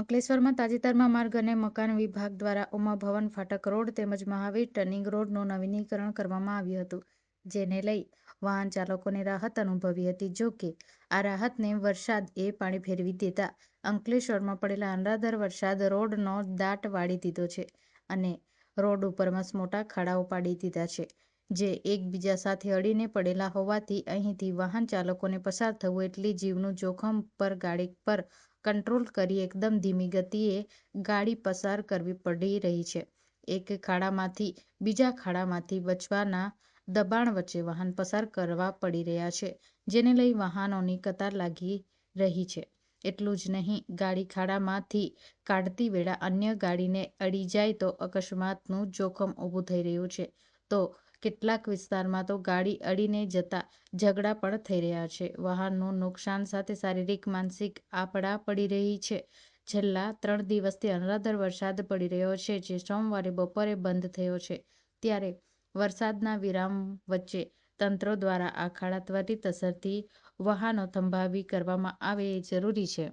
અંકલેશ્વરમાં તાજેતરમાં માર્ગ અને મકાન વિભાગ દ્વારા ઉમાભવન ફાટક રોડ તેમજ મહાવીર ટર્નિંગ રોડનું નવીનીકરણ કરવામાં આવ્યું હતું, જેને લઈ વાહન ચાલકોને રાહત અનુભવી હતી. જો કે, આ રાહતને વરસાદ એ પાણી ફેરવી દેતા અંકલેશ્વરમાં પડેલા અનરાધાર વરસાદ રોડનો દાટ વાળી દીધો છે અને રોડ ઉપર મસમોટા ખાડાઓ પાડી દીધા છે. જે એકબીજા સાથે અડીને પડેલા હોવાથી અહીંથી વાહન ચાલકોને પસાર થવું એટલે જીવનું જોખમ પર ગાડી પર કંટ્રોલ કરી એકદમ ધીમી ગતિએ ગાડી પસાર કરવી પડી રહી છે. એક ખાડામાંથી બીજા ખાડામાંથી બચવાના દબાણ વચ્ચે વાહન પસાર કરવા પડી રહ્યા છે, જેને લઈ વાહનોની કતાર લાગી રહી છે. એટલું જ નહીં, ગાડી ખાડામાંથી કાઢતી વેળા અન્ય ગાડીને અડી જાય તો અકસ્માતનું જોખમ ઊભું થઈ રહ્યું છે. તો કેટલાક વિસ્તારમાં તો ગાડી અડીને જતા ઝઘડા પણ થઈ રહ્યા છે. વાહનનું નુકસાન સાથે શારીરિક, માનસિક આપડા પડી રહી છે. છેલ્લા ત્રણ દિવસથી અનરાધાર વરસાદ પડી રહ્યો છે, જે સોમવારે બપોરે બંધ થયો છે. ત્યારે વરસાદના વિરામ વચ્ચે તંત્ર દ્વારા આ ખાડા ત્વરિત અસરથી વાહનો થંભાવી કરવામાં આવે એ જરૂરી છે.